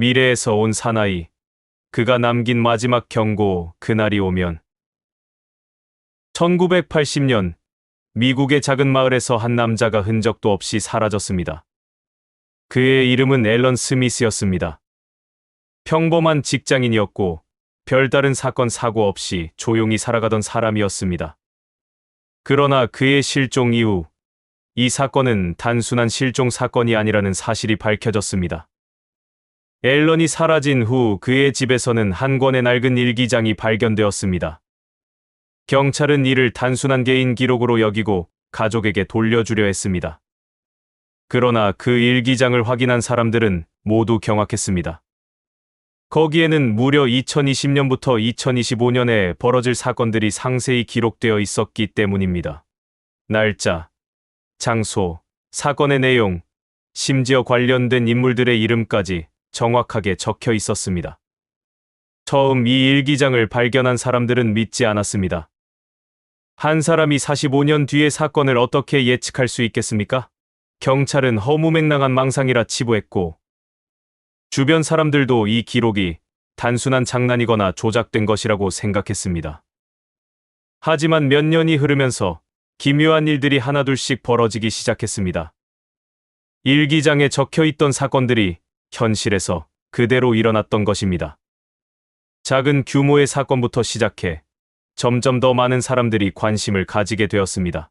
미래에서 온 사나이. 그가 남긴 마지막 경고, 그날이 오면. 1980년, 미국의 작은 마을에서 한 남자가 흔적도 없이 사라졌습니다. 그의 이름은 앨런 스미스였습니다. 평범한 직장인이었고, 별다른 사건 사고 없이 조용히 살아가던 사람이었습니다. 그러나 그의 실종 이후, 이 사건은 단순한 실종 사건이 아니라는 사실이 밝혀졌습니다. 앨런이 사라진 후 그의 집에서는 한 권의 낡은 일기장이 발견되었습니다. 경찰은 이를 단순한 개인 기록으로 여기고 가족에게 돌려주려 했습니다. 그러나 그 일기장을 확인한 사람들은 모두 경악했습니다. 거기에는 무려 2020년부터 2025년에 벌어질 사건들이 상세히 기록되어 있었기 때문입니다. 날짜, 장소, 사건의 내용, 심지어 관련된 인물들의 이름까지 정확하게 적혀 있었습니다. 처음 이 일기장을 발견한 사람들은 믿지 않았습니다. 한 사람이 45년 뒤의 사건을 어떻게 예측할 수 있겠습니까? 경찰은 허무맹랑한 망상이라 치부했고, 주변 사람들도 이 기록이 단순한 장난이거나 조작된 것이라고 생각했습니다. 하지만 몇 년이 흐르면서 기묘한 일들이 하나둘씩 벌어지기 시작했습니다. 일기장에 적혀 있던 사건들이 현실에서 그대로 일어났던 것입니다. 작은 규모의 사건부터 시작해 점점 더 많은 사람들이 관심을 가지게 되었습니다.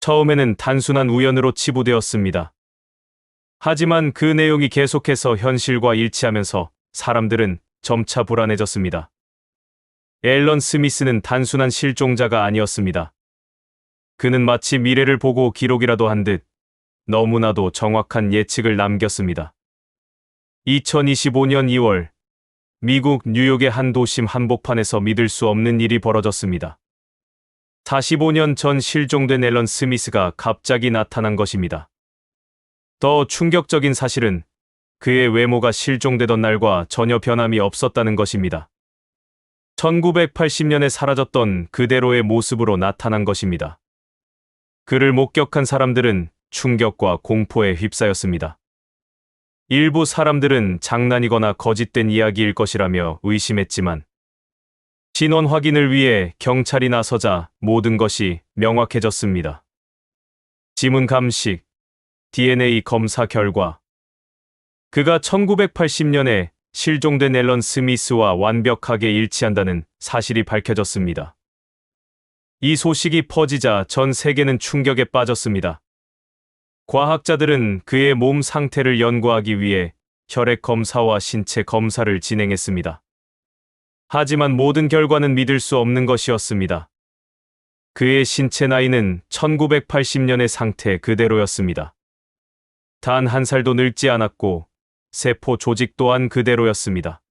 처음에는 단순한 우연으로 치부되었습니다. 하지만 그 내용이 계속해서 현실과 일치하면서 사람들은 점차 불안해졌습니다. 앨런 스미스는 단순한 실종자가 아니었습니다. 그는 마치 미래를 보고 기록이라도 한 듯 너무나도 정확한 예측을 남겼습니다. 2025년 2월 미국 뉴욕의 한 도심 한복판에서 믿을 수 없는 일이 벌어졌습니다. 45년 전 실종된 앨런 스미스가 갑자기 나타난 것입니다. 더 충격적인 사실은 그의 외모가 실종되던 날과 전혀 변함이 없었다는 것입니다. 1980년에 사라졌던 그대로의 모습으로 나타난 것입니다. 그를 목격한 사람들은 충격과 공포에 휩싸였습니다. 일부 사람들은 장난이거나 거짓된 이야기일 것이라며 의심했지만 진원 확인을 위해 경찰이 나서자 모든 것이 명확해졌습니다. 지문 감식, DNA 검사 결과 그가 1980년에 실종된 앨런 스미스와 완벽하게 일치한다는 사실이 밝혀졌습니다. 이 소식이 퍼지자 전 세계는 충격에 빠졌습니다. 과학자들은 그의 몸 상태를 연구하기 위해 혈액 검사와 신체 검사를 진행했습니다. 하지만 모든 결과는 믿을 수 없는 것이었습니다. 그의 신체 나이는 1980년의 상태 그대로였습니다. 단 한 살도 늙지 않았고 세포 조직 또한 그대로였습니다.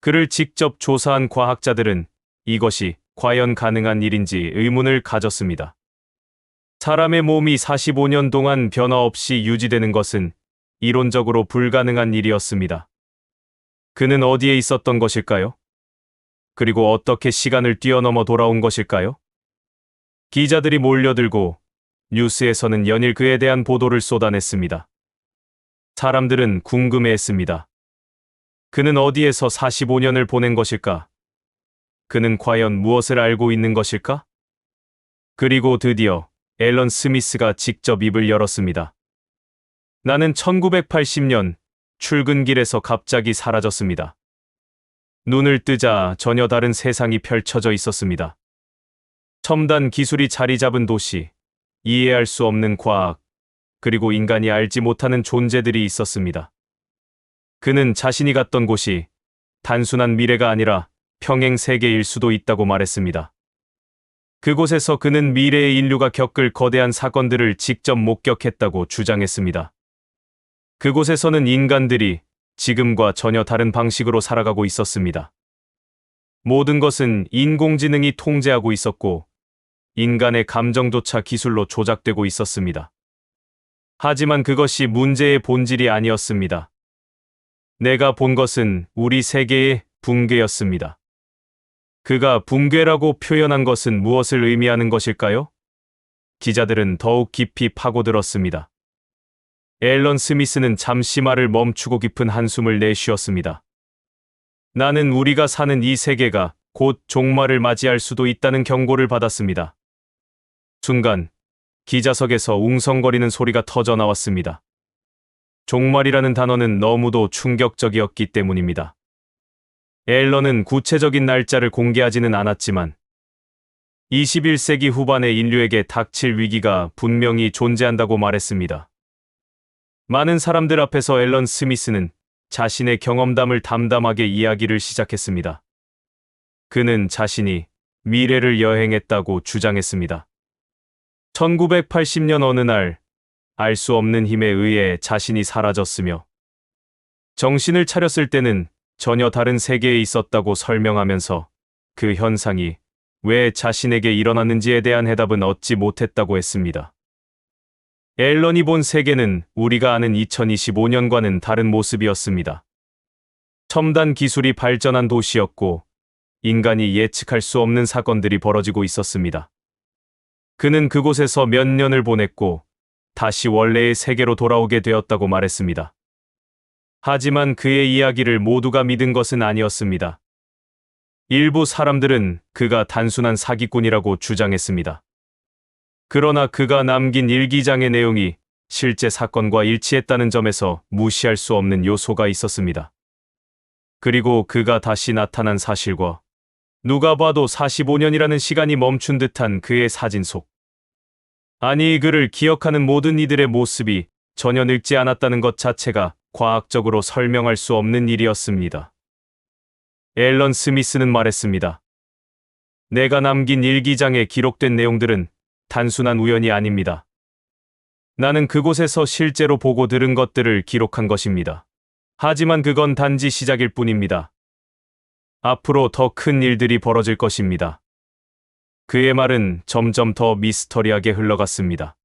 그를 직접 조사한 과학자들은 이것이 과연 가능한 일인지 의문을 가졌습니다. 사람의 몸이 45년 동안 변화 없이 유지되는 것은 이론적으로 불가능한 일이었습니다. 그는 어디에 있었던 것일까요? 그리고 어떻게 시간을 뛰어넘어 돌아온 것일까요? 기자들이 몰려들고 뉴스에서는 연일 그에 대한 보도를 쏟아냈습니다. 사람들은 궁금해했습니다. 그는 어디에서 45년을 보낸 것일까? 그는 과연 무엇을 알고 있는 것일까? 그리고 드디어 앨런 스미스가 직접 입을 열었습니다. 나는 1980년 출근길에서 갑자기 사라졌습니다. 눈을 뜨자 전혀 다른 세상이 펼쳐져 있었습니다. 첨단 기술이 자리 잡은 도시, 이해할 수 없는 과학, 그리고 인간이 알지 못하는 존재들이 있었습니다. 그는 자신이 갔던 곳이 단순한 미래가 아니라 평행 세계일 수도 있다고 말했습니다. 그곳에서 그는 미래의 인류가 겪을 거대한 사건들을 직접 목격했다고 주장했습니다. 그곳에서는 인간들이 지금과 전혀 다른 방식으로 살아가고 있었습니다. 모든 것은 인공지능이 통제하고 있었고, 인간의 감정조차 기술로 조작되고 있었습니다. 하지만 그것이 문제의 본질이 아니었습니다. 내가 본 것은 우리 세계의 붕괴였습니다. 그가 붕괴라고 표현한 것은 무엇을 의미하는 것일까요? 기자들은 더욱 깊이 파고들었습니다. 앨런 스미스는 잠시 말을 멈추고 깊은 한숨을 내쉬었습니다. 나는 우리가 사는 이 세계가 곧 종말을 맞이할 수도 있다는 경고를 받았습니다. 순간 기자석에서 웅성거리는 소리가 터져 나왔습니다. 종말이라는 단어는 너무도 충격적이었기 때문입니다. 앨런은 구체적인 날짜를 공개하지는 않았지만 21세기 후반의 인류에게 닥칠 위기가 분명히 존재한다고 말했습니다. 많은 사람들 앞에서 앨런 스미스는 자신의 경험담을 담담하게 이야기를 시작했습니다. 그는 자신이 미래를 여행했다고 주장했습니다. 1980년 어느 날, 알 수 없는 힘에 의해 자신이 사라졌으며, 정신을 차렸을 때는 전혀 다른 세계에 있었다고 설명하면서 그 현상이 왜 자신에게 일어났는지에 대한 해답은 얻지 못했다고 했습니다. 앨런이 본 세계는 우리가 아는 2025년과는 다른 모습이었습니다. 첨단 기술이 발전한 도시였고, 인간이 예측할 수 없는 사건들이 벌어지고 있었습니다. 그는 그곳에서 몇 년을 보냈고, 다시 원래의 세계로 돌아오게 되었다고 말했습니다. 하지만 그의 이야기를 모두가 믿은 것은 아니었습니다. 일부 사람들은 그가 단순한 사기꾼이라고 주장했습니다. 그러나 그가 남긴 일기장의 내용이 실제 사건과 일치했다는 점에서 무시할 수 없는 요소가 있었습니다. 그리고 그가 다시 나타난 사실과 누가 봐도 45년이라는 시간이 멈춘 듯한 그의 사진 속. 아니 그를 기억하는 모든 이들의 모습이 전혀 늙지 않았다는 것 자체가 과학적으로 설명할 수 없는 일이었습니다. 앨런 스미스는 말했습니다. 내가 남긴 일기장에 기록된 내용들은 단순한 우연이 아닙니다. 나는 그곳에서 실제로 보고 들은 것들을 기록한 것입니다. 하지만 그건 단지 시작일 뿐입니다. 앞으로 더 큰 일들이 벌어질 것입니다. 그의 말은 점점 더 미스터리하게 흘러갔습니다.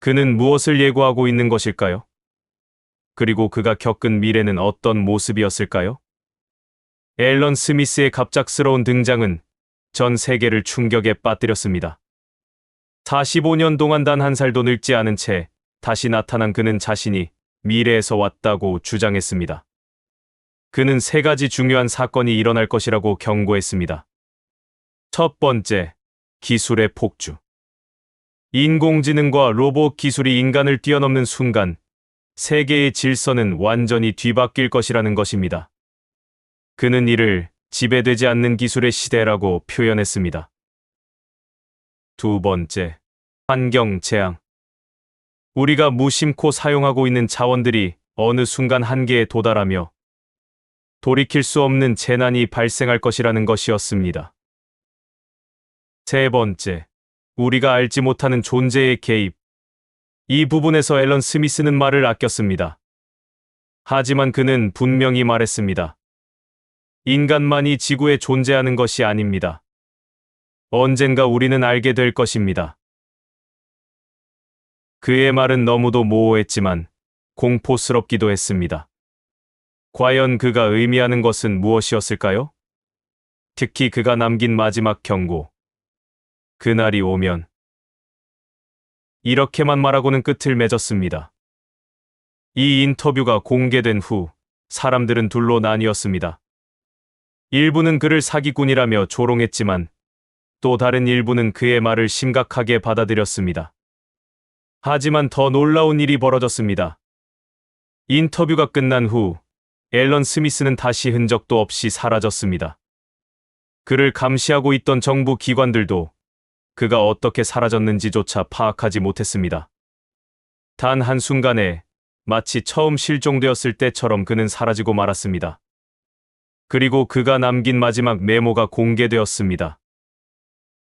그는 무엇을 예고하고 있는 것일까요? 그리고 그가 겪은 미래는 어떤 모습이었을까요? 앨런 스미스의 갑작스러운 등장은 전 세계를 충격에 빠뜨렸습니다. 45년 동안 단 한 살도 늙지 않은 채 다시 나타난 그는 자신이 미래에서 왔다고 주장했습니다. 그는 세 가지 중요한 사건이 일어날 것이라고 경고했습니다. 첫 번째, 기술의 폭주. 인공지능과 로봇 기술이 인간을 뛰어넘는 순간 세계의 질서는 완전히 뒤바뀔 것이라는 것입니다. 그는 이를 지배되지 않는 기술의 시대라고 표현했습니다. 두 번째, 환경 재앙. 우리가 무심코 사용하고 있는 자원들이 어느 순간 한계에 도달하며 돌이킬 수 없는 재난이 발생할 것이라는 것이었습니다. 세 번째, 우리가 알지 못하는 존재의 개입. 이 부분에서 앨런 스미스는 말을 아꼈습니다. 하지만 그는 분명히 말했습니다. 인간만이 지구에 존재하는 것이 아닙니다. 언젠가 우리는 알게 될 것입니다. 그의 말은 너무도 모호했지만 공포스럽기도 했습니다. 과연 그가 의미하는 것은 무엇이었을까요? 특히 그가 남긴 마지막 경고. 그날이 오면 이렇게만 말하고는 끝을 맺었습니다. 이 인터뷰가 공개된 후 사람들은 둘로 나뉘었습니다. 일부는 그를 사기꾼이라며 조롱했지만 또 다른 일부는 그의 말을 심각하게 받아들였습니다. 하지만 더 놀라운 일이 벌어졌습니다. 인터뷰가 끝난 후 앨런 스미스는 다시 흔적도 없이 사라졌습니다. 그를 감시하고 있던 정부 기관들도 그가 어떻게 사라졌는지조차 파악하지 못했습니다. 단 한순간에 마치 처음 실종되었을 때처럼 그는 사라지고 말았습니다. 그리고 그가 남긴 마지막 메모가 공개되었습니다.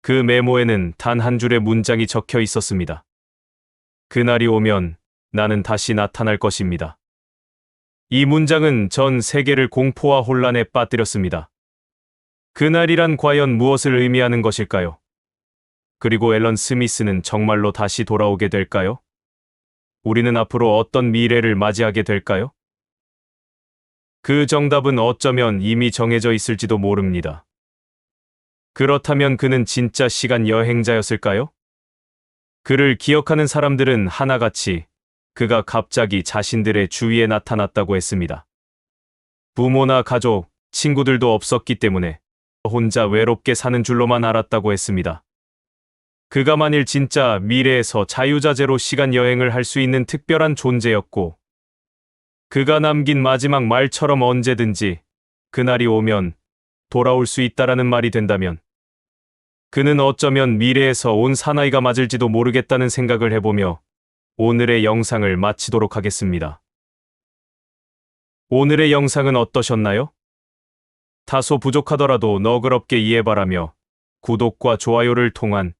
그 메모에는 단 한 줄의 문장이 적혀 있었습니다. 그날이 오면 나는 다시 나타날 것입니다. 이 문장은 전 세계를 공포와 혼란에 빠뜨렸습니다. 그날이란 과연 무엇을 의미하는 것일까요? 그리고 앨런 스미스는 정말로 다시 돌아오게 될까요? 우리는 앞으로 어떤 미래를 맞이하게 될까요? 그 정답은 어쩌면 이미 정해져 있을지도 모릅니다. 그렇다면 그는 진짜 시간 여행자였을까요? 그를 기억하는 사람들은 하나같이 그가 갑자기 자신들의 주위에 나타났다고 했습니다. 부모나 가족, 친구들도 없었기 때문에 혼자 외롭게 사는 줄로만 알았다고 했습니다. 그가 만일 진짜 미래에서 자유자재로 시간 여행을 할 수 있는 특별한 존재였고, 그가 남긴 마지막 말처럼 언제든지 그날이 오면 돌아올 수 있다라는 말이 된다면, 그는 어쩌면 미래에서 온 사나이가 맞을지도 모르겠다는 생각을 해보며 오늘의 영상을 마치도록 하겠습니다. 오늘의 영상은 어떠셨나요? 다소 부족하더라도 너그럽게 이해 바라며 구독과 좋아요를 통한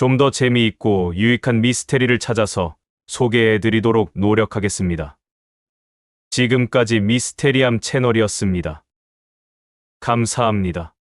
좀 더 재미있고 유익한 미스테리를 찾아서 소개해 드리도록 노력하겠습니다. 지금까지 미스테리함 채널이었습니다. 감사합니다.